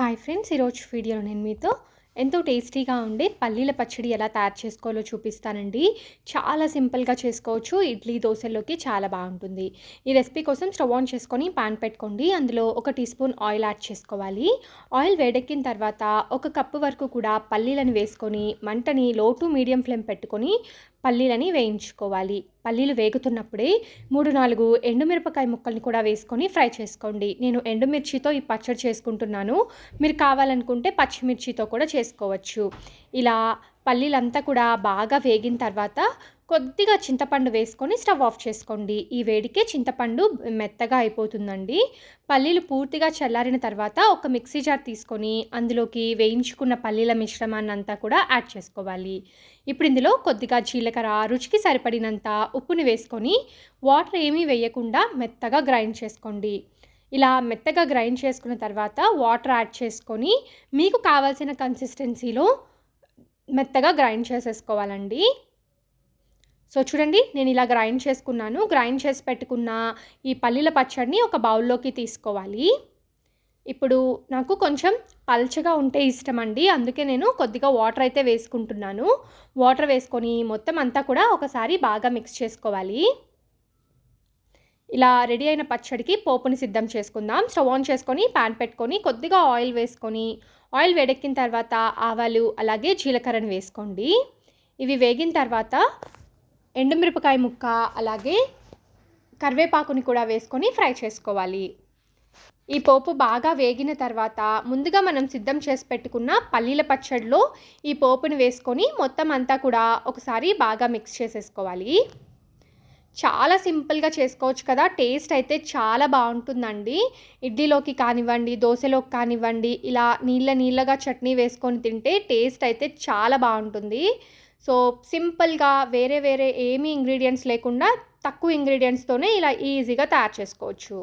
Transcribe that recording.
Hi friends ఈరోజు వీడియోలో నేను మీతో ఎంతో టేస్టీగా ఉండే పల్లీల పచ్చడి ఎలా తయారు చేసుకోవాలో చూపిస్తానండి. చాలా సింపుల్గా చేసుకోవచ్చు. ఇడ్లీ దోశల్లోకి చాలా బాగుంటుంది. ఈ రెసిపీ కోసం స్టవ్ ఆన్ చేసుకొని పాన్ పెట్టుకోండి. అందులో ఒక టీ స్పూన్ ఆయిల్ యాడ్ చేసుకోవాలి. ఆయిల్ వేడెక్కిన తర్వాత ఒక కప్పు వరకు కూడా పల్లీలను వేసుకొని మంటని లో టు మీడియం ఫ్లేమ్ పెట్టుకొని పల్లీలని వేయించుకోవాలి. పల్లీలు వేగుతున్నప్పుడే మూడు నాలుగు ఎండుమిరపకాయ ముక్కల్ని కూడా వేసుకొని ఫ్రై చేసుకోండి. నేను ఎండుమిర్చితో ఈ పచ్చడి చేసుకుంటున్నాను. మీరు కావాలనుకుంటే పచ్చిమిర్చితో కూడా చేసుకోవచ్చు. ఇలా పల్లీలంతా కూడా బాగా వేగిన తర్వాత కొద్దిగా చింతపండు వేసుకొని స్టవ్ ఆఫ్ చేసుకోండి. ఈ వేడికే చింతపండు మెత్తగా అయిపోతుందండి. పల్లీలు పూర్తిగా చల్లారిన తర్వాత ఒక మిక్సీ జార్ తీసుకొని అందులోకి వేయించుకున్న పల్లీల మిశ్రమాన్ని అంతా కూడా యాడ్ చేసుకోవాలి. ఇప్పుడు ఇందులో కొద్దిగా జీలకర్ర రుచికి సరిపడినంత ఉప్పుని వేసుకొని వాటర్ ఏమీ వేయకుండా మెత్తగా గ్రైండ్ చేసుకోండి. ఇలా మెత్తగా గ్రైండ్ చేసుకున్న తర్వాత వాటర్ యాడ్ చేసుకొని మీకు కావాల్సిన కన్సిస్టెన్సీలో మెత్తగా గ్రైండ్ చేసేసుకోవాలండి. సో చూడండి నేను ఇలా గ్రైండ్ చేసుకున్నాను. గ్రైండ్ చేసి పెట్టుకున్న ఈ పల్లీల పచ్చడిని ఒక బౌల్లోకి తీసుకోవాలి. ఇప్పుడు నాకు కొంచెం పల్చగా ఉంటే ఇష్టం అండి అందుకే నేను కొద్దిగా వాటర్ అయితే వేసుకుంటున్నాను. వాటర్ వేసుకొని మొత్తం అంతా కూడా ఒకసారి బాగా మిక్స్ చేసుకోవాలి. ఇలా రెడీ అయిన పచ్చడికి పోపుని సిద్ధం చేసుకుందాం. స్టవ్ ఆన్ చేసుకొని ప్యాన్ పెట్టుకొని కొద్దిగా ఆయిల్ వేసుకొని ఆయిల్ వేడెక్కిన తర్వాత ఆవాలు అలాగే జీలకర్రను వేసుకోండి. ఇవి వేగిన తర్వాత ఎండుమిరపకాయ ముక్క అలాగే కరివేపాకుని కూడా వేసుకొని ఫ్రై చేసుకోవాలి. ఈ పోపు బాగా వేగిన తర్వాత ముందుగా మనం సిద్ధం చేసి పెట్టుకున్న పల్లీల పచ్చడిలో ఈ పోపుని వేసుకొని మొత్తం అంతా కూడా ఒకసారి బాగా మిక్స్ చేసేసుకోవాలి. చాలా సింపుల్గా చేసుకోవచ్చు కదా. టేస్ట్ అయితే చాలా బాగుంటుందండి. ఇడ్లీలోకి కానివ్వండి దోశలోకి కానివ్వండి ఇలా నీళ్ళ నీళ్ళగా చట్నీ వేసుకొని తింటే టేస్ట్ అయితే చాలా బాగుంటుంది. సో సింపుల్గా వేరే వేరే ఏమీ ఇంగ్రీడియంట్స్ లేకుండా తక్కువ ఇంగ్రీడియంట్స్తోనే ఇలా ఈజీగా తయారు చేసుకోవచ్చు.